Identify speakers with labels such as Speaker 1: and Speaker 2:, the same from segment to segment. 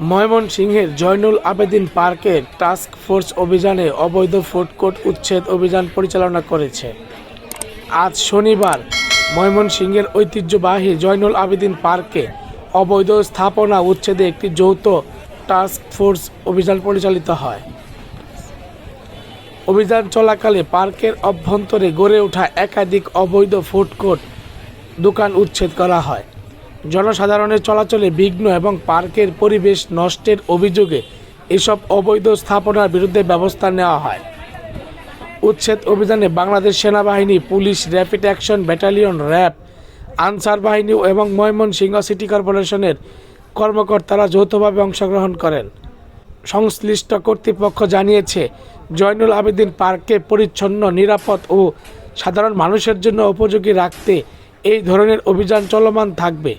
Speaker 1: ময়মনসিংহের জয়নুল আবেদিন পার্কের task force অভিযানে অবৈধ ফুড কোর্ট উচ্ছেদ অভিযান পরিচালনা করেছে। আজ শনিবার ময়মনসিংহের ঐতিহ্যবাহী জয়নুল আবেদিন পার্কে অবৈধ স্থাপনা উচ্ছেদে একটি যৌথ টাস্ক ফোর্স অভিযান পরিচালিত হয়। অভিযান চলাকালে পার্কের অভ্যন্তরে গড়ে ওঠা একাধিক অবৈধ ফুড কোর্ট দোকান উচ্ছেদ করা হয়। জনসাধারণের চলাচলে বিঘ্ন এবং পার্কের পরিবেশ নষ্টের অভিযোগে এসব অবৈধ স্থাপনার বিরুদ্ধে ব্যবস্থা নেওয়া হয়। উচ্ছেদ অভিযানে বাংলাদেশ সেনাবাহিনী, police, rapid action battalion, RAB, Ansar বাহিনী এবং ময়মনসিংহ সিটি কর্পোরেশনের কর্মকর্তারা যৌথভাবে অংশগ্রহণ করেন। সংশ্লিষ্ট কর্তৃপক্ষ জানিয়েছে, জয়নুল আবেদিন পার্ককে পরিচ্ছন্ন, নিরাপদ ও সাধারণ মানুষের জন্য উপযোগী রাখতে এই ধরনের অভিযান চলমান থাকবে।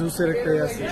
Speaker 2: Juice select అయ్యాసి